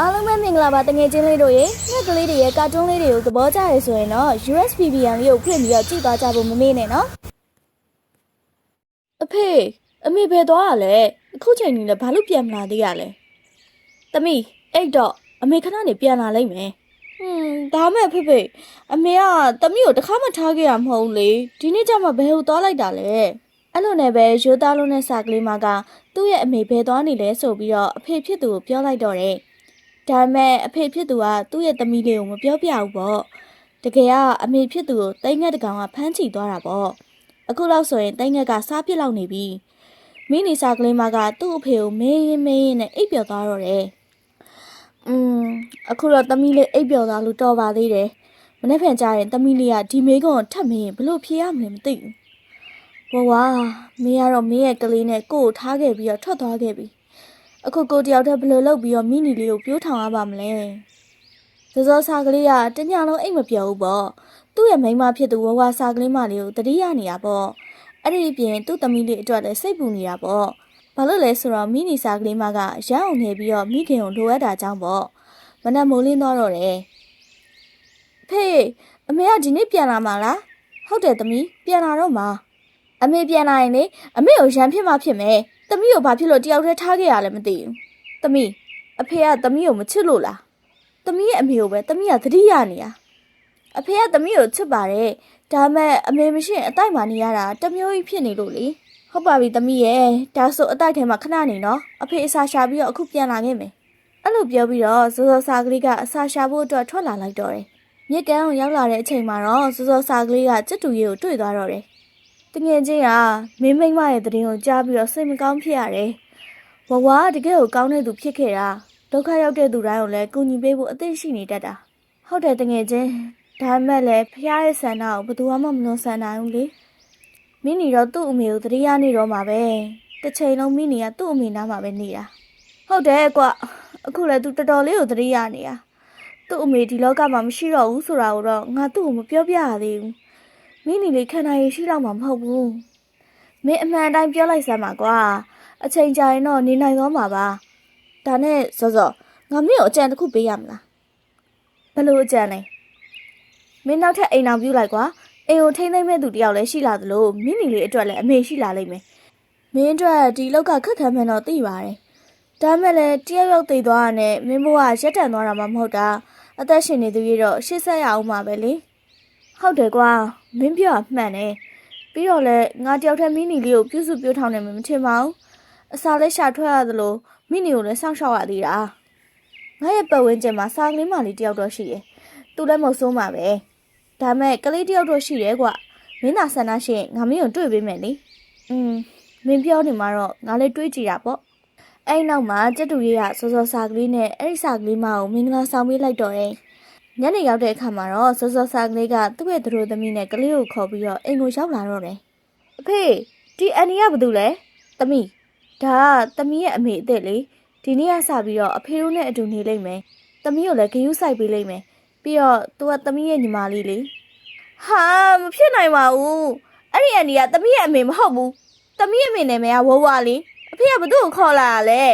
အားလုံးပဲမင်္ဂလာပါတငယ်ချင်းလေးတို့ရေငှက်ကလေးတွေရဲ့ကာတွန်းလေးတွေကိုသဘောကျရဆိုရင်တော့ USBBN လေးကိုဖွင့်ပြီးတော့ကြည့်သွားကြဖို့မမေ့နဲ့နော်အဖေအမေဘယ်သွားရလဲအခုချိန်ကြီးလည်းဘာလို့ပြန်မလာသေးရလဲသမီးအဲ့တော့အမေခဏနေပြန်လာလိမ့်မယ်ဟွန်းဒါမဲ့ဖေဖေအမေကသမီးကိုတခါမှထားခဲ့ရမဟုတ်ဘူးလေဒီနေ့ကျမှဘယ်ဟိုသွားလိုက်တာလဲအဲ့လိုနဲ့ပဲရိုးသားလုံးနဲ့စာကလေးမကသူ့ရဲ့အမေဘယ်သွားနေလဲဆိုပြီးတော့အဖေဖြစ်သူကိုပြောလိုက်တော့တယ် ဒါပေမဲ့အဖေဖြစ်သူကသူ့ရဲ့သမီးလေးကိုမပြောပြဘူးပေါ့တကယ်ကအမေဖြစ်သူကိုတိတ်ငက်တကောင်ကဖမ်းချီသွားတာပေါ့အခုလောက်ဆိုရင်တိတ်ငက်ကစားပြစ်လောက်နေပြီမိနီစာကလေးမကသူ့အဖေကိုမင်းရင်မင်းရင်နဲ့အိပ်ပျော်သွားတော့တယ်อืมအခုတော့သမီးလေးအိပ်ပျော်သွားလို့တော်ပါသေးတယ်မနေ့ဖန်ကြရင်သမီးလေးကဒီမေးခွန်းကိုထပ်မင်းရင်ဘလို့ဖြေရမလဲမသိဘူးဘဝမင်းကတော့မင်းရဲ့ကလေးနဲ့ကိုယ့်ကိုထားခဲ့ပြီးတော့ထွက်သွားခဲ့ပြီ အခုကိုတယောက်တည်းဘယ်လိုလုပ်ပြီးတော့မိနီလေးကိုပြိုးထောင်ရပါမလဲစောစောစာကလေးကတညလုံးအိတ်မပြောဘူးပေါ့သူ့ရဲ့မိန်းမဖြစ်သူဝဝစာကလေးမလေးကိုတတိယနေရပေါ့အဲ့ဒီအပြင်သူ့သမီးလေးအတွက်လည်းစိတ်ပူနေတာပေါ့ဘာလို့လဲဆိုတော့မိနီစာကလေးမကရမ်းအောင်နေပြီးတော့မိခင်ကိုလိုအပ်တာကြောင့်ပေါ့မနက်မိုးလင်းတော့တော့တယ်ဖေအမေကဒီနေ့ပြန်လာမှာလားဟုတ်တယ်သမီးပြန်လာတော့မှာအမေပြန်လာရင်လေအမေကိုရမ်းဖြစ်မှဖြစ်မယ်။ သမီးကိုဘာဖြစ်လို့တယောက်တည်းထားခဲ့ရလဲမသိဘူး။သမီးအဖေကသမီးကိုမချစ်လို့လား။သမီးရဲ့အမေကိုပဲသမီးကသတိရနေတာ။အဖေကသမီးကိုချစ်ပါတယ်။ဒါမဲ့အမေမရှိရင်အတိုက်မှနေရတာတစ်မျိုးကြီးဖြစ်နေလို့လေ။ဟုတ်ပါပြီသမီးရဲ့။ဒါဆိုအတိုက်ထဲမှာခဏနေနော်။အဖေအစာရှာပြီးတော့အခုပြန်လာခဲ့မယ်။အဲ့လိုပြောပြီးတော့စောစောစာကလေးကအစာရှာဖို့အတွက်ထွက်လာလိုက်တော့တယ်။မြစ်ကမ်းကိုရောက်လာတဲ့အချိန်မှာတော့စောစောစာကလေးကကြက်တူရီကိုတွေ့သွားတော့တယ်။ တငယ်ချင်းကမင်းမိမ့်မရဲ့တရင်ကိုကြားပြီးတော့စိတ်မကောင်းဖြစ်ရတယ်။ဝဝကတကယ်ကိုကောင်းတဲ့သူဖြစ်ခဲ့တာဒုက္ခရောက်တဲ့သူတိုင်းကိုလည်းကူညီပေးဖို့အသင့်ရှိနေတတ်တာ။ဟုတ်တယ်တငယ်ချင်းဒါပေမဲ့လည်းဖះရဲ့ဆန္ဒကိုဘယ်သူမှမလွန်ဆန်နိုင်ဘူးလေ။မိနီတော့သူ့အမေကိုတတိယနေတော့မှာပဲ။တစ်ချိန်လုံးမိနီကသူ့အမေနားမှာပဲနေတာ။ဟုတ်တယ်ကွအခုလည်းသူတော်တော်လေးကိုတတိယနေတာ။သူ့အမေဒီလောကမှာမရှိတော့ဘူးဆိုတာကိုတော့ငါသူ့ကိုမပြောပြရသေးဘူး။ မင်းနီလေးခန္ဓာရည်ရှိတော့မှာမဟုတ်ဘူးမင်းအမှန်တိုင်းပြောလိုက်စမ်းပါကွာအချိန်ကြာရင်တော့နေနိုင်သွားမှာပါဒါနဲ့စောစောငါမင်းကိုအကြံတစ်ခုပေးရမလားဘယ်လိုအကြံလဲမင်းနောက်ထပ်အိမ်အောင်ပြုတ်လိုက်ကွာအိမ်ကိုထိမ့်သိမ့်မဲ့သူတယောက်လည်းရှိလာသလိုမင်းနီလေးအတွက်လည်းအမေရှိလာလိမ့်မယ်မင်းအတွက်ဒီလောက်ကခက်ခဲမှန်းတော့သိပါတယ်ဒါမဲ့လည်းတယောက်ယောက်သိသွားတာနဲ့မင်းဘဝရက်တန်သွားတာမှမဟုတ်တာအသက်ရှင်နေသူကြီးတော့ရှေ့ဆက်ရအောင်ပါပဲလေ ဟုတ်တယ်ကွာမင်းပြောတာမှန်တယ်ပြီးတော့လည်းငါတယောက်တည်းမိနီလေးကိုပြုစုပြောထောင်နေမှမထင်ပါဘူးအစာလေးရှာထွက်ရသလိုမိနီကိုလည်းစောင့်ရှောက်ရသေးတာငါရဲ့ပတ်ဝန်းကျင်မှာစာကလေးမလေးတယောက်တော့ရှိတယ်သူလည်းမဟုတ်ဆုံးပါပဲဒါမဲ့ကလေးတယောက်တော့ရှိတယ်ကွမင်းသာဆန္ဒရှိရင်ငါမင်းကိုတွေ့ပေးမယ်လေอืมမင်းပြောနေမှာတော့ငါလည်းတွေးကြည့်တာပေါ့အဲ့နောက်မှာကြက်တူလေးကစောစောစာကလေးနဲ့အဲ့ဒီစာကလေးမကိုမင်္ဂလာဆောင်ပေးလိုက်တော့တယ် ညနေရောက်တဲ့အခါမှာတော့စောစောစားကလေးကသူ့ရဲ့သတို့သမီးနဲ့ကလေးကိုခေါ်ပြီးတော့အိမ်ကိုရောက်လာတော့တယ်။အဖေဒီအန်နီကဘာတူလဲ။သမီးဒါကသမီးရဲ့အမေအစ်စ်လေဒီနေ့ကစပြီးတော့အဖေတို့နဲ့အတူနေလိမ့်မယ်။သမီးကိုလည်းဂယုစိုက်ပေးလိမ့်မယ်။ပြီးတော့သူကသမီးရဲ့ညီမလေးလေ။ဟာမဖြစ်နိုင်ပါဘူး။အဲ့ဒီအန်နီကသမီးရဲ့အမေမဟုတ်ဘူး။သမီးရဲ့အမေနာမည်ကဝဝလေး။အဖေကဘာသူ့ကိုခေါ်လာတာလဲ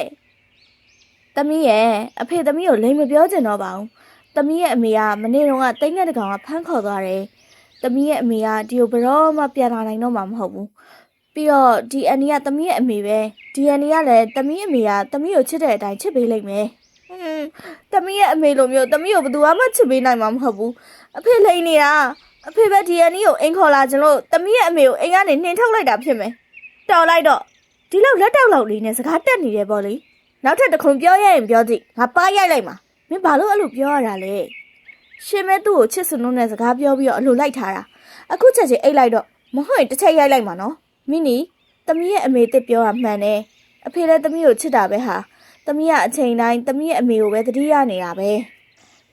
။သမီးရဲ့အဖေသမီးကိုလိမ်မပြောချင်တော့ပါဘူး။ သမီးရဲ့အမေကမနေ့တုန်းကတိတ်ငက်တကောင်ကဖမ်းခေါ်သွားတယ်။သမီးရဲ့အမေကဒီကိုဘယ်တော့မှပြန်လာနိုင်တော့မှာမဟုတ်ဘူး။ပြီးတော့ဒီအန်နီကသမီးရဲ့အမေပဲ။ဒီအန်နီကလည်းသမီးအမေကသမီးကိုချစ်တဲ့အတိုင်းချစ်ပေးလိုက်မယ်။ဟွန်းသမီးရဲ့အမေလိုမျိုးသမီးကိုဘယ်သူမှချစ်ပေးနိုင်မှာမဟုတ်ဘူး။အဖေလိန်နေတာအဖေပဲဒီအန်နီကိုအိမ်ခေါ်လာခြင်းလို့သမီးရဲ့အမေကိုအိမ်ကနေနှင်ထုတ်လိုက်တာဖြစ်မယ်။တော်လိုက်တော့ဒီလောက်လက်တောက်လောက်လေးနဲ့စကားတက်နေတယ်ပေါ့လေ။နောက်ထပ်တစ်ခုပြောရရင်ပြောကြည့်။ငါပါရိုက်လိုက်မှာ။ မင်းဘာလို့အဲ့လိုပြောရတာလဲရှင်မဲသူ့ကိုချစ်စွန်းလုံးနဲ့စကားပြောပြီးတော့အလိုလိုက်ထားတာအခုချက်ချင်းအိတ်လိုက်တော့မဟုတ်ရင်တစ်ချက်ရိုက်လိုက်မှာနော်မိနီသမီးရဲ့အမေတစ်ပြောတာမှန်တယ်အဖေလည်းသမီးကိုချစ်တာပဲဟာသမီးကအချိန်တိုင်းသမီးရဲ့အမေကိုပဲတတိယနေတာပဲ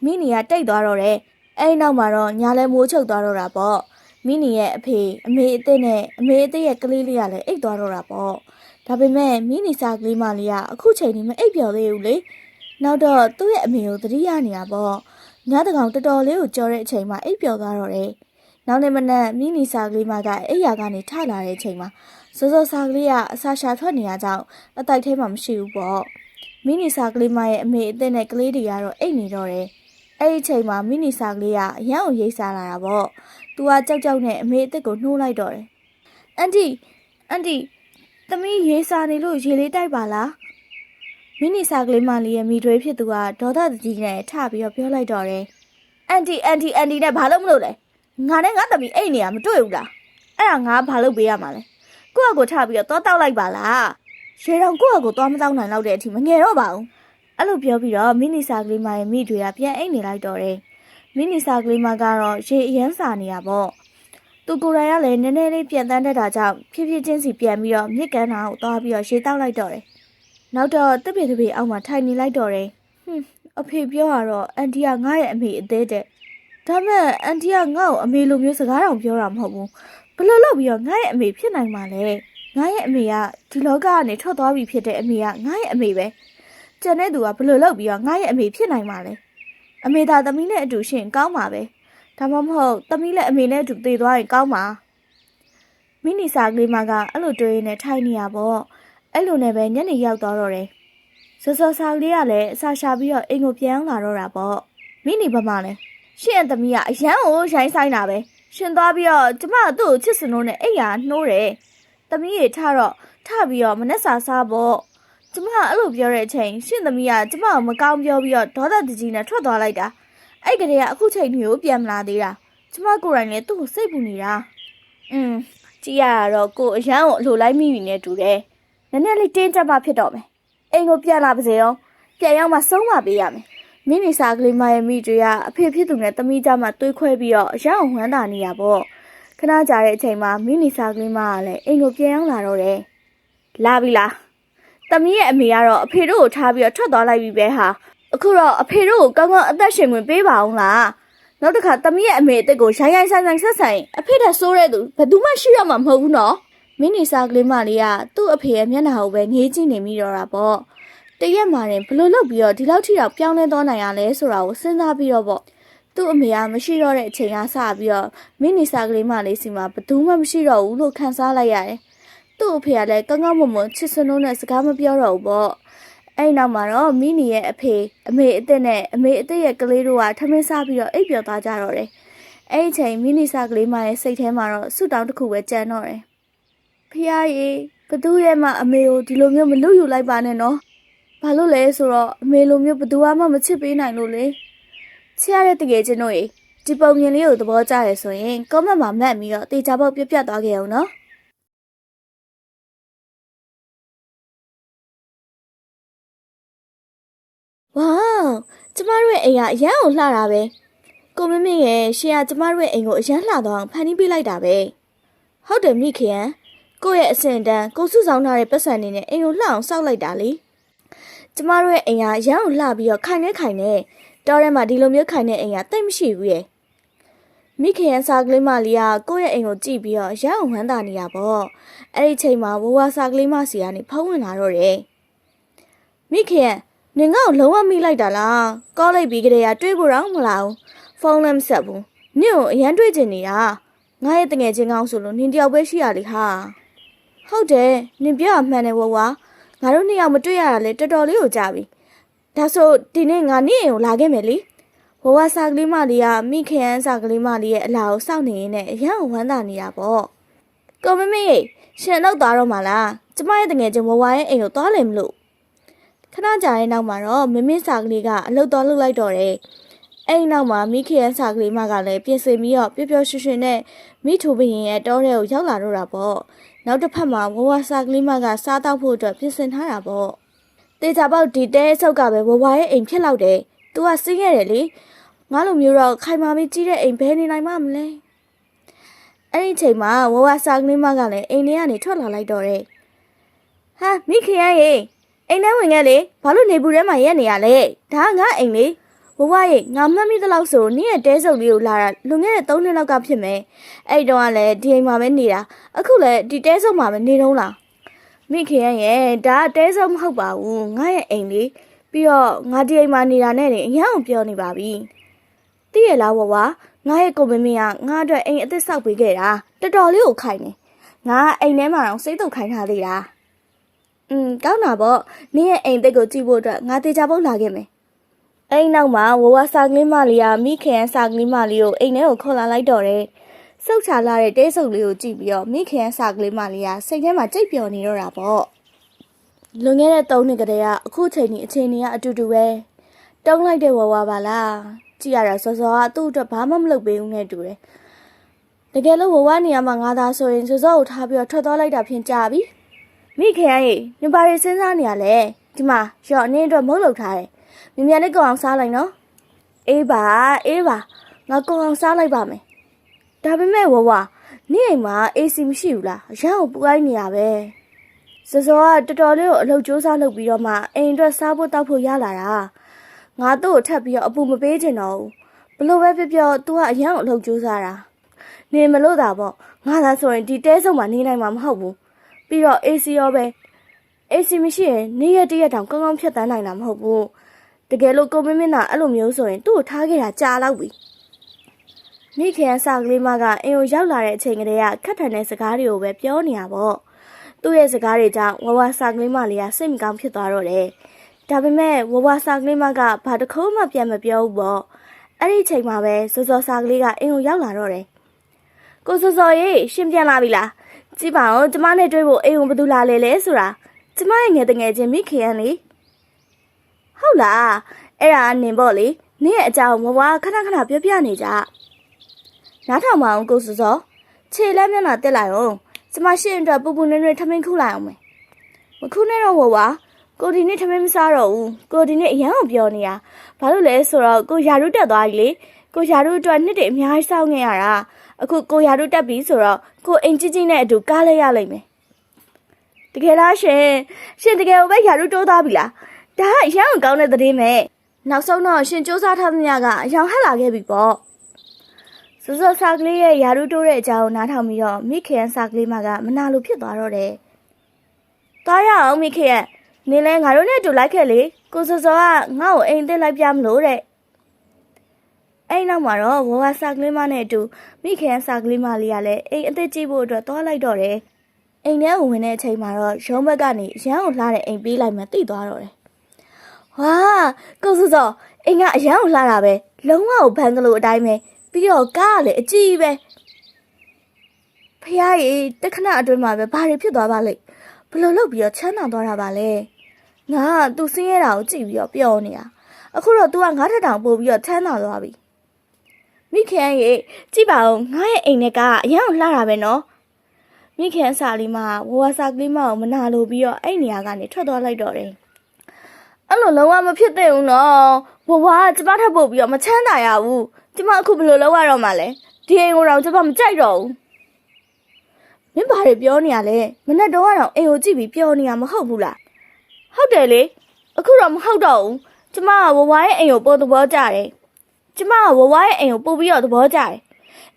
မိနီကတိတ်သွားတော့တယ်အဲ့ဒီနောက်မှာတော့ညာလဲမိုးချုပ်သွားတော့တာပေါ့မိနီရဲ့အဖေအမေအစ်စ်နဲ့အမေအစ်စ်ရဲ့ကလေးလေးကလည်းအိတ်သွားတော့တာပေါ့ဒါပေမဲ့မိနီစာကလေးမလေးကအခုချိန်นี้မအိပ်ပျော်သေးဘူးလေ နောက်တော့သူ့ရဲ့အမေကိုသတိရနေတာပေါ့ညတကောင်တော်တော်လေးကိုကြော်တဲ့အချိန်မှာအိပ်ပျော်သွားတော့တယ်နောက်နေ့မနက်မိနီစာကလေးမကအိပ်ယာကနေထလာတဲ့အချိန်မှာစောစောစာကလေးကအစာရှာထွက်နေရကြောင်းအတိုက်ထဲမှာမရှိဘူးပေါ့မိနီစာကလေးမရဲ့အမေအသက်နဲ့ကလေးတွေကတော့အိတ်နေတော့တယ်အဲ့ဒီအချိန်မှာမိနီစာကလေးကအရန်ကိုရိတ်စားလာတာပေါ့သူကကြောက်ကြောက်နဲ့အမေအသက်ကိုနှိုးလိုက်တော့တယ်အန်တီအန်တီသမီးရေးစားနေလို့ရေလေးတိုက်ပါလား မိနီစာကလေးမလေးရဲ့မိတွေဖြစ်သူကဒေါသတကြီးနဲ့ထပြီးတော့ပြောလိုက်တော့တယ်အန်တီအန်တီအန်တီနဲ့ဘာလို့မလုပ်လဲငါနဲ့ငါသမီးအိတ်နေရမတွေ့ဘူးလားအဲ့ဒါငါဘာလုပ်ပေးရမှာလဲကိုယ့်အကိုထပြီးတော့တောက်လိုက်ပါလားရေတောင်ကိုယ့်အကိုသွားမတောင်းနိုင်တော့တဲ့အထိမငယ်တော့ပါဘူးအဲ့လိုပြောပြီးတော့မိနီစာကလေးမရဲ့မိတွေကပြန်အိတ်နေလိုက်တော့တယ်မိနီစာကလေးမကတော့ရေအရမ်းစာနေရပေါ့သူကိုယ်တိုင်ကလည်းနည်းနည်းလေးပြန်တန်းတတ်တာကြောင့်ဖြည်းဖြည်းချင်းစီပြန်ပြီးတော့မြစ်ကမ်းနာကိုသွားပြီးတော့ရေတောက်လိုက်တော့တယ် နောက်တော့တပိတပိအောက်မှာထိုင်နေလိုက်တော့တယ်ဟွန်းအဖေပြောရတော့အန်တီကငါ့ရဲ့အမေအသေးတဲ့ဒါမဲ့အန်တီကငါ့ကိုအမေလိုမျိုးစကားတောင်ပြောတာမဟုတ်ဘူးဘယ်လိုလုပ်ပြီးတော့ငါ့ရဲ့အမေဖြစ်နိုင်မှာလဲငါရဲ့အမေကဒီလောကကနေထွက်သွားပြီဖြစ်တဲ့အမေကငါရဲ့အမေပဲကျန်တဲ့သူကဘယ်လိုလုပ်ပြီးတော့ငါရဲ့အမေဖြစ်နိုင်မှာလဲအမေသာသမီးနဲ့အတူရှင်ကောင်းပါပဲဒါမှမဟုတ်သမီးနဲ့အမေနဲ့အတူတည်သွားရင်ကောင်းပါမိနီစာကလေးမကအဲ့လိုတွေးနေထိုင်နေရပေါ့ အဲ့လိုနဲ့ပဲညနေရောက်သွားတော့တယ်စောစောစာကလေးကလည်းအစာရှာပြီးတော့အိမ်ကိုပြန်လာတော့တာပေါ့မိနီဘာမှလဲရှင်ရဲ့သမီးကအရန်ကိုရိုင်းဆိုင်တာပဲရှင်သွားပြီးတော့ကျမကသူ့ကိုချစ်စနိုးနဲ့အိယာနှိုးတယ်သမီးရေထတော့ထပြီးတော့မနဲ့စာစားပေါ့ကျမကအဲ့လိုပြောတဲ့အချိန်ရှင်သမီးကကျမကိုမကောင်းပြောပြီးတော့ဒေါသတကြီးနဲ့ထွက်သွားလိုက်တာအဲ့ကလေးကအခုချိန်မျိုးပြန်မလာသေးတာကျမကိုယ်တိုင်လည်းသူ့ကိုစိတ်ပူနေတာอืมကြည့်ရတော့ကိုအရန်ကိုအလိုလိုက်မိပြီနဲ့တူတယ် နည်းနည်းလေးတင်းကြပ်မှဖြစ်တော့မယ်အိမ်ကိုပြန်လာပါစေရောပြန်ရောက်မှဆုံးမပေးရမယ်မိမိစာကလေးမရဲ့မိတွေကအဖေဖြစ်သူနဲ့သမီးကြမှာတွေးခွဲပြီးတော့အရန်ကိုဝမ်းသာနေရပေါ့ခဏကြာတဲ့အချိန်မှာမိနီစာကလေးမကလည်းအိမ်ကိုပြန်ရောက်လာတော့တယ်လာပြီလားသမီးရဲ့အမေကတော့အဖေတို့ကိုထားပြီးတော့ထွက်သွားလိုက်ပြီပဲဟာအခုတော့အဖေတို့ကိုကောင်းကောင်းအသက်ရှင်ဝင်ပေးပါအောင်လားနောက်တစ်ခါသမီးရဲ့အမေအစ်စ်ကိုရိုင်းရိုင်းဆိုင်ဆိုင်ဆက်ဆိုင်အဖေတက်ဆိုးတဲ့သူဘယ်သူမှရှိရမှာမဟုတ်ဘူးနော် မိနီစာကလေးမလေးကသူ့အဖေရဲ့မျက်နှာကိုပဲငေးကြည့်နေမိတော့တာပေါ့တရက်မှရင်ဘလို့လုပ်ပြီးတော့ဒီလောက်ထိတော့ပြောင်းလဲသွားနိုင်ရလဲဆိုတာကိုစဉ်းစားပြီးတော့ပေါ့သူ့အမေကမရှိတော့တဲ့အချိန်ကစပြီးတော့မိနီစာကလေးမလေးစီမှာဘယ်သူမှမရှိတော့ဘူးလို့ခံစားလိုက်ရတယ်သူ့အဖေကလည်းကောင်းကောင်းမွန်မွန်ချစ်စနိုးနဲ့စကားမပြောတော့ဘူးပေါ့အဲ့နောက်မှာတော့မိနီရဲ့အဖေအမေအစ်စ်နဲ့အမေအစ်စ်ရဲ့ကလေးတို့ကထမင်းစားပြီးတော့အိပ်ပျော်သွားကြတော့တယ်အဲ့ဒီအချိန်မိနီစာကလေးမရဲ့စိတ်ထဲမှာတော့ဆူတောင်းတစ်ခုပဲကြံတော့တယ် ဖះရေဘသူရဲ့မှအမေကိုဒီလိုမျိုးမလွတ်ယူလိုက်ပါနဲ့နော်ဘာလို့လဲဆိုတော့အမေလိုမျိုးဘသူမှမချစ်ပေးနိုင်လို့လေချစ်ရတဲ့တကယ်ချင်းတို့ရေဒီပုံမြင်လေးကိုသဘောကျရဆိုရင် comment မှာမှတ်ပြီးတော့တေချာပေါက်ပြပြသွားခဲ့အောင်နော်ဝေါကျမတို့ရဲ့အိမ်ကအရန်ကိုလှတာပဲကိုမင်းမင်းရဲ့ရှင်ကကျမတို့ရဲ့အိမ်ကိုအရန်လှတော့အောင်ဖန်တီးပေးလိုက်တာပဲဟုတ်တယ်မိခင် ကိုယ့်ရဲ့အစင်တန်းကိုစုဆောင်ထားတဲ့ပတ်စံနေနဲ့အိမ်ကိုလှအောင်စောက်လိုက်တာလေကျမတို့ရဲ့အိမ်ကရန်ကိုလှပြီးတော့ခိုင်နေခိုင်နေတော်ထဲမှာဒီလိုမျိုးခိုင်နေအိမ်ကတိတ်မရှိဘူးရဲ့မိခင်ရဲ့စားကလေးမလေးကကိုယ့်ရဲ့အိမ်ကိုကြည့်ပြီးတော့ရန်ကိုဝမ်းသာနေတာပေါ့အဲ့ဒီချိန်မှာဝဝစားကလေးမစီကနေဖုံးဝင်လာတော့တယ်မိခင်ရဲ့နင်ကတော့လုံးဝမိလိုက်တာလားကောလိုက်ပြီးကြတဲ့ကတွေးဖို့တော့မလားဘူးဖုန်းလည်းမဆက်ဘူးနင့်ကိုအရန်တွေးချင်နေတာငါရဲ့တငယ်ချင်းကောင်းဆိုလို့နင်တယောက်ပဲရှိရလေဟာ ဟုတ်တယ်နင်ပြောရမှန်တယ်ဝဝငါတို့နှစ်ယောက်မတွေ့ရတာလေတော်တော်လေးကိုကြာပြီဒါဆိုဒီနေ့ငါနင့်အိမ်ကိုလာခဲ့မယ်လေဝဝစာကလေးမလေးကမိခင်အန်းစာကလေးမလေးရဲ့အလာကိုစောင့်နေရင်းနဲ့အရန်ကိုဝမ်းသာနေတာပေါ့ကိုမမေရှင်တော့သွားတော့မှလားကျမရဲ့တငယ်ချင်းဝဝရဲ့အိမ်ကိုသွားလိမ့်မလို့ခဏကြာတဲ့နောက်မှာတော့မမင်းစာကလေးကအလုတ်တော်လှုပ်လိုက်တော့တယ်။အဲ့ဒီနောက်မှာမိခင်ရဲ့စာကလေးမကလည်းပြင်ဆင်ပြီးတော့ပျော်ပျော်ရွှင်ရွှင်နဲ့မိထိုဘရင်ရဲ့တောထဲကိုရောက်လာတော့တာပေါ့။ နောက်တစ်ဖက်မှာဝဝစာကလေးမကစားတောက်ဖို့အတွက်ပြင်ဆင်ထားတာပေါ့။တေချာပေါက်ဒီတဲဆုပ်ကပဲဝဝရဲ့အိမ်ဖြစ်လောက်တယ်။ तू ကစီးခဲ့တယ်လေ။ငါလိုမျိုးတော့ခိုင်မာပြီးကြီးတဲ့အိမ်ဘယ်နေနိုင်မှမလဲ။အဲ့ဒီချိန်မှာဝဝစာကလေးမကလည်းအိမ်ထဲကနေထွက်လာလိုက်တော့တယ်။ဟာမိခင်ရဲ့အိမ်ထဲဝင်ခဲ့လေဘာလို့နေဘူးထဲမှာရက်နေရလဲဒါကငါအိမ်လေ ဘဝရဲ့ငါမှတ်မိသလောက်ဆိုနင့်ရဲ့တဲဆုပ်လေးကိုလာတာလွန်ခဲ့တဲ့3နှစ်လောက်ကဖြစ်မယ်အဲ့တုန်းကလည်းဒီအိမ်မှာပဲနေတာအခုလည်းဒီတဲဆုပ်မှာပဲနေတော့လားမိခင်ရဲ့ဒါကတဲဆုပ်မဟုတ်ပါဘူးငါရဲ့အိမ်လေပြီးတော့ငါဒီအိမ်မှာနေတာနဲ့နေအရန်အောင်ပြောနေပါပြီသိရလားဘဝငါရဲ့ကိုမင်းမင်းကငါအတွက်အိမ်အသစ်ဆောက်ပေးခဲ့တာတော်တော်လေးကိုခိုင်နေငါအိမ်ထဲမှာတော့စိတ်တုပ်ခိုင်းထားသေးတာอืมကောင်းတာပေါ့နင်းရဲ့အိမ်သက်ကိုကြည့်ဖို့အတွက်ငါတေချာဖို့လာခဲ့မယ် အဲ့ဒီနောက်မှာဝဝစာကလေးမလေးကမိခင်ရဲ့စာကလေးမလေးကိုအိမ်ထဲကိုခေါ်လာလိုက်တော့တယ်စုတ်ချလာတဲ့တဲဆုပ်လေးကိုကြည့်ပြီးတော့မိခင်ရဲ့စာကလေးမလေးကစိတ်ထဲမှာကြိတ်ပျော်နေတော့တာပေါ့လွန်ခဲ့တဲ့၃နှစ်ကတည်းကအခုချိန်ကြီးအချိန်ကြီးကအတူတူပဲတုံးလိုက်တဲ့ဝဝပါလားကြည့်ရတာစောစောကသူ့အတွက်ဘာမှမလုပ်ပေးဘူးနဲ့တူတယ်တကယ်လို့ဝဝနေရာမှာငါသာဆိုရင်စောစောကိုထားပြီးတော့ထွက်သွားလိုက်တာဖြင့်ကြာပြီမိခင်ရေညပါရီစဉ်းစားနေရလဲဒီမှာရော့အနည်းအတွက်မုတ်လောက်ထားတယ် မြင်မြန်လေးကောင်းအောင်စားလိုက်နော်အေးပါအေးပါငါကောင်းအောင်စားလိုက်ပါမယ်ဒါပေမဲ့ဝဝနေ့အိမ်မှာ AC မရှိဘူးလားအရန်ကိုပူအိုင်းနေရပဲစောစောကတော်တော်လေးကိုအလုပ်ကြိုးစားလုပ်ပြီးတော့မှအိမ်အတွက်စားဖို့တောက်ဖို့ရလာတာငါတို့ကိုထပ်ပြီးတော့အပူမပေးချင်တော့ဘူးဘလို့ပဲပြောပြော तू ကအရန်ကိုအလုပ်ကြိုးစားတာနေမလို့တာပေါ့ငါသာဆိုရင်ဒီတဲဆုံမှာနေနိုင်မှာမဟုတ်ဘူးပြီးတော့ AC ရောပဲ AC မရှိရင်နေ့ရက်တရက်တောင်ကောင်းကောင်းဖြတ်တန်းနိုင်တာမဟုတ်ဘူး တကယ်လို့ကိုမင်းမင်းသာအဲ့လိုမျိုးဆိုရင်သူ့ကိုထားခဲ့တာကြာတော့ပြီမိခင်အစကလေးမကအင်ကိုရောက်လာတဲ့အချိန်ကတည်းကခက်ထန်တဲ့စကားတွေကိုပဲပြောနေတာပေါ့သူ့ရဲ့စကားတွေကြောင့်ဝဝစကလေးမလေးကစိတ်မကောင်းဖြစ်သွားတော့တယ်ဒါပေမဲ့ဝဝစကလေးမကဘာတစ်ခုမှပြန်မပြောဘူးပေါ့အဲ့ဒီအချိန်မှာပဲစောစောစကလေးကအင်ကိုရောက်လာတော့တယ်ကိုစောစောရေရှင်းပြန်လာပြီလားကြည့်ပါဦးကျမနဲ့တွေ့ဖို့အိမ်ဝင်ဘသူလာလဲလဲဆိုတာကျမရဲ့ငယ်တငယ်ချင်းမိခင်ရန်လေ ဟုတ်လားအဲ့ဒါနင်ပေါ့လေနင့်ရဲ့အကြောင်းမဝါခဏခဏပြောပြနေကြနားထောင်ပါအောင်ကိုစုစောခြေလက်မျက်နှာတက်လိုက်အောင်ကျမရှင်းအတွက်ပူပူနွေ့နွေ့ထမင်းခုလိုက်အောင်မယ်မခုနဲ့တော့ဝဝကိုဒီနေ့ထမင်းမစားတော့ဘူးကိုဒီနေ့အရန်ကိုပြောနေတာဘာလို့လဲဆိုတော့ကိုယာရုတက်သွားပြီလေကိုယာရုအတွက်နှစ်တည်းအများကြီးစောင့်နေရတာအခုကိုယာရုတက်ပြီဆိုတော့ကိုအိမ်ကြီးကြီးနဲ့အတူကားလဲရလိမ့်မယ်တကယ်လားရှင်ရှင်တကယ်ကိုပဲယာရုတိုးသွားပြီလား ဒါကအရန်ကိုကောင်းတဲ့သတင်းပဲနောက်ဆုံးတော့ရှင်စူးစမ်းထားသမျှကအယောင်ဟက်လာခဲ့ပြီပေါ့စူးစောစာကလေးရဲ့ယာရုတိုးတဲ့အကြောင်းကိုနားထောင်ပြီးတော့မိခင်စာကလေးမကမနာလိုဖြစ်သွားတော့တယ်သွားရအောင်မိခင်နင်းလဲငါတို့နဲ့အတူလိုက်ခဲ့လေကိုစောစောကငါ့ကိုအိမ်သိလိုက်ပြမလို့တဲ့အဲ့နောက်မှာတော့ဝဝစာကလေးမနဲ့အတူမိခင်စာကလေးမလေးကလည်းအိမ်အသက်ကြီးဖို့အတွက်သွားလိုက်တော့တယ်အိမ်ထဲကိုဝင်တဲ့အချိန်မှာတော့ရုံးဘက်ကနေရမ်းကိုလှတဲ့အိမ်ပေးလိုက်မှတိသွားတော့တယ် ဝါကိုစောစောအိမ်ကအရန်ကိုလှတာပဲလုံးဝကိုဘန်ကလိုအတိုင်းပဲပြီးတော့ကားကလည်းအကြီးပဲဖះရေတခဏအတွင်းမှာပဲဘာတွေဖြစ်သွားပါလိမ့်ဘယ်လိုလုပ်ပြီးတော့ချမ်းသာသွားတာပါလဲငါကသူဆင်းရဲတာကိုကြည့်ပြီးတော့ပျော်နေတာအခုတော့ तू ကငါးထက်တောင်ပို့ပြီးတော့ချမ်းသာသွားပြီမိခင်ရေကြည့်ပါဦးငါရဲ့အိမ်နဲ့ကအရန်ကိုလှတာပဲနော်မိခင်အစာလေးမဝဝစာကလေးမကိုမနာလိုပြီးတော့အဲ့နေရာကနေထွက်သွားလိုက်တော့တယ် အဲ့လိုလုံးဝမဖြစ်သင့်ဘူးနော်ဘဝကကျမထပ်ပို့ပြီးတော့မချမ်းသာရဘူးကျမအခုဘယ်လိုလုပ်ရတော့မှလဲဒီအိမ်ကိုတော့ကျမမကြိုက်တော့ဘူးမင်းဘာတွေပြောနေရလဲမနဲ့တော့ကတော့အိမ်ကိုကြည့်ပြီးပြောနေရမဟုတ်ဘူးလားဟုတ်တယ်လေအခုတော့မဟုတ်တော့ဘူးကျမကဝဝရဲ့အိမ်ကိုပို့သဘောကျတယ်ကျမကဝဝရဲ့အိမ်ကိုပို့ပြီးတော့သဘောကျတယ်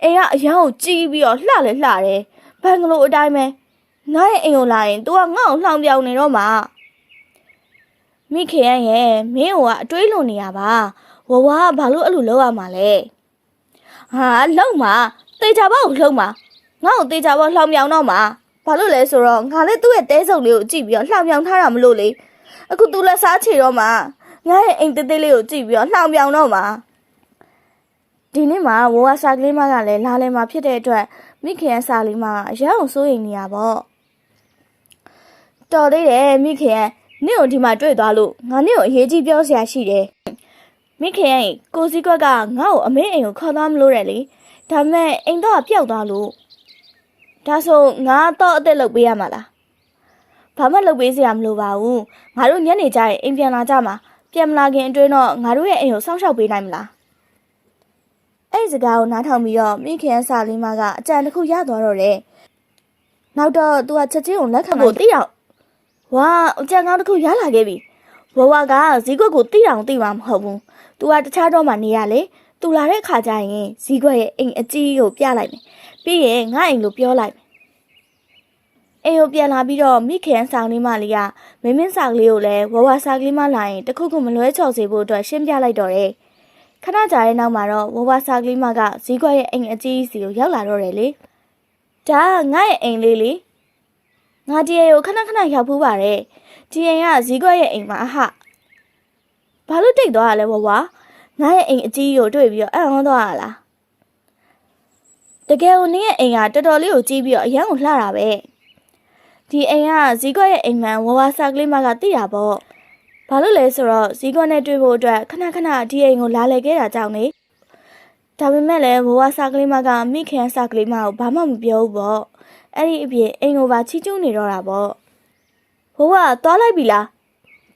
အိမ်ကအရန်ကိုကြီးပြီးတော့လှလဲလှတယ်ဘန်ကလိုအတိုင်းပဲငါ့ရဲ့အိမ်ကိုလာရင် तू ကငါ့ကိုလှောင်ပြောင်နေတော့မှာ မိခင်ရဲ့မင်းကအတွေးလွန်နေရပါဝဝကဘာလို့အဲ့လိုလုပ်ရမှာလဲဟာလုံမှာတေချာဘောက်လုံမှာငါ့ကိုတေချာဘောက်လှောင်ပြောင်တော့မှာဘာလို့လဲဆိုတော့ငါလည်းသူ့ရဲ့တဲစုံလေးကိုကြည့်ပြီးတော့လှောင်ပြောင်ထားတာမလို့လေအခု तू လက်စားချေတော့မှာငါရဲ့အိမ်သေးသေးလေးကိုကြည့်ပြီးတော့လှောင်ပြောင်တော့မှာဒီနေ့မှာဝဝစာကလေးမကလည်းလာလဲမှာဖြစ်တဲ့အတွက်မိခင်အစာလေးမအရန်အောင်စိုးရိမ်နေရပေါ့တော်သေးတယ်မိခင်က နင့်ကိုဒီမှာတွေ့သွားလို့ငါနင့်ကိုအရေးကြီးပြောစရာရှိတယ်မိခင်ရဲ့ကိုစည်းကွက်ကငါ့ကိုအမေအိမ်ကိုခေါ်သွားမလို့တယ်လေဒါပေမဲ့အိမ်တော့ပျောက်သွားလို့ဒါဆိုငါတော့အသက်လုပ်ပေးရမှာလားဘာမှလုပ်ပေးစရာမလိုပါဘူးငါတို့ညနေကျရင်အိမ်ပြန်လာကြမှာပြန်မလာခင်အတွင်းတော့ငါတို့ရဲ့အိမ်ကိုစောင့်ရှောက်ပေးနိုင်မလားအဲ့ဒီစကားကိုနားထောင်ပြီးတော့မိခင်စာလေးမကအကြံတစ်ခုရသွားတော့တယ်။နောက်တော့သူကချက်ချင်းကိုလက်ခံဖို့သိအောင် ဝါအကြံကောင်းတစ်ခုရလာခဲ့ပြီ။ဘဝကဇီးကွက်ကိုသိအောင်သိမှာမဟုတ်ဘူး။ तू ကတခြားတော့မှနေရလေ။ तू လာတဲ့အခါကျရင်ဇီးကွက်ရဲ့အိမ်အကြီးကိုပြလိုက်မယ်။ပြီးရင်ငါအိမ်လို့ပြောလိုက်မယ်။အိမ်ကိုပြန်လာပြီးတော့မိခင်စာလေးမလေးကမင်းမင်းစာကလေးကိုလည်းဝဝစာကလေးမလာရင်တခုခုမလွဲချော်စေဖို့အတွက်ရှင်းပြလိုက်တော့တယ်။ခဏကြာတဲ့နောက်မှာတော့ဝဝစာကလေးမကဇီးကွက်ရဲ့အိမ်အကြီးစီကိုရောက်လာတော့တယ်လေဒါကငါ့ရဲ့အိမ်လေးလေ ငါဒီရေကိုခဏခဏရောက်ဖူးပါတယ်ဒီအိမ်ကဇီးကွက်ရဲ့အိမ်မှာအဟဘာလို့တိတ်သွားရလဲဝဝငါရဲ့အိမ်အကြီးကိုတွေ့ပြီးတော့အံ့ဩသွားရလားတကယ်ကိုနင်းရဲ့အိမ်ကတော်တော်လေးကိုကြီးပြီးတော့အရန်ကိုလှတာပဲဒီအိမ်ကဇီးကွက်ရဲ့အိမ်မှန်ဝဝစာကလေးမကတိတာပေါ့ဘာလို့လဲဆိုတော့ဇီးကွက်နဲ့တွေ့ဖို့အတွက်ခဏခဏဒီအိမ်ကိုလာလေခဲ့တာကြောင့်လေ ဒါပေမဲ့လည်းဝဝစာကလေးမကမိခင်စာကလေးမကိုဘာမှမပြောဘူးပေါ့အဲ့ဒီအပြင်အိမ်ကိုပါချီးကျူးနေတော့တာပေါ့ဘိုးကသွားလိုက်ပြီလား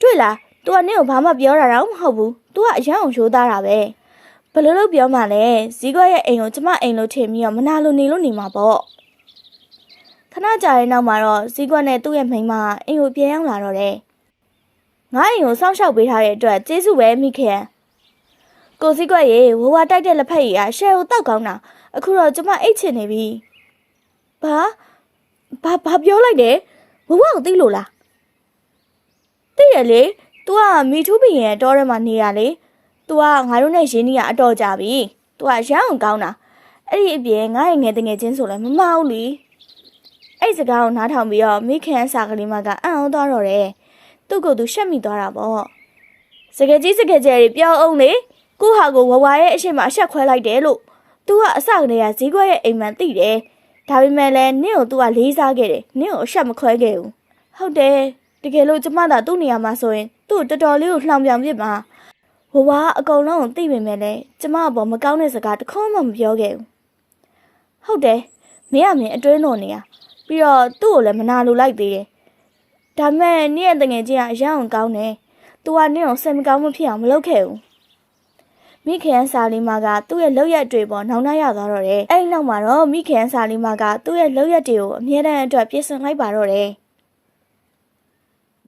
တွေ့လား तू ကနင့်ကိုဘာမှပြောတာတော့မဟုတ်ဘူး तू ကအရန်အောင်ရိုးသားတာပဲဘယ်လိုလုပ်ပြောမှလဲဇီးကွက်ရဲ့အိမ်ကိုကျမအိမ်လို့ထင်ပြီးတော့မနာလို့နေလို့နေမှာပေါ့ခဏကြာတဲ့နောက်မှာတော့ဇီးကွက်နဲ့သူ့ရဲ့မိန်းမကအိမ်ကိုပြန်ရောက်လာတော့တယ်ငါအိမ်ကိုစောင့်ရှောက်ပေးထားတဲ့အတွက်ကျေးဇူးပဲမိခင် ကိုဇီးကွက်ရေဝဝတိုက်တဲ့လက်ဖက်ရည်ကရှယ်ကိုတောက်ကောင်းတာအခုတော့ကျမအိတ်ချင်နေပြီဘာဘာဘာပြောလိုက်တယ်ဝဝကိုသိလို့လား သိရလေ तू ကမီထူးဘီရဲ့တောထဲမှာနေရလေ तू ကငါတို့နဲ့ရင်းနှီးရအတော်ကြပြီ तू ကရမ်းအောင်ကောင်းတာအဲ့ဒီအပြင်ငါရဲ့ငယ်တငယ်ချင်းဆိုလည်းမမဟုတ်လीအဲ့စကားကိုနားထောင်ပြီးတော့မိခင်အစာကလေးမကအံ့ဩသွားတော့တယ်သူ့ကိုယ်သူရှက်မိသွားတာပေါ့စကယ်ကြီးစကယ်ကျယ်တွေပြောအောင်လေ ကိုဟာကိုဝဝရဲ့အရှိမအဆက်ခွဲလိုက်တယ်လို့ तू ကအစကနေကဈေးခွဲရဲ့အိမ်မှန်သိတယ်ဒါပေမဲ့လည်းနင့်ကို तू ကလေးစားခဲ့တယ်နင့်ကိုအဆက်မခွဲခဲ့ဘူးဟုတ်တယ်တကယ်လို့ကျမသာသူ့နေရာမှာဆိုရင်သူ့ကိုတော်တော်လေးကိုလှောင်ပြောင်ပြစ်မှာဝဝအကုန်လုံးကိုသိပေမဲ့လည်းကျမအပေါ်မကောင်းတဲ့စကားတစ်ခုမှမပြောခဲ့ဘူးဟုတ်တယ်မင်းကမင်းအတွင်းတော်နေရပြီးတော့သူ့ကိုလည်းမနာလိုလိုက်သေးတယ်ဒါပေမဲ့နေ့ရက်တငယ်ချင်းကအရန်အောင်ကောင်းတယ်သူကနေ့အောင်စိတ်မကောင်းမဖြစ်အောင်မလုပ်ခဲ့ဘူး မိခင်ဆာလီမာကသူ့ရဲ့လောက်ရက်တွေပေါ်နောင်နှရသွားတော့တယ်အဲ့ဒီနောက်မှာတော့မိခင်ဆာလီမာကသူ့ရဲ့လောက်ရက်တွေကိုအမြဲတမ်းအတွက်ပြင်ဆင်လိုက်ပါတော့တယ်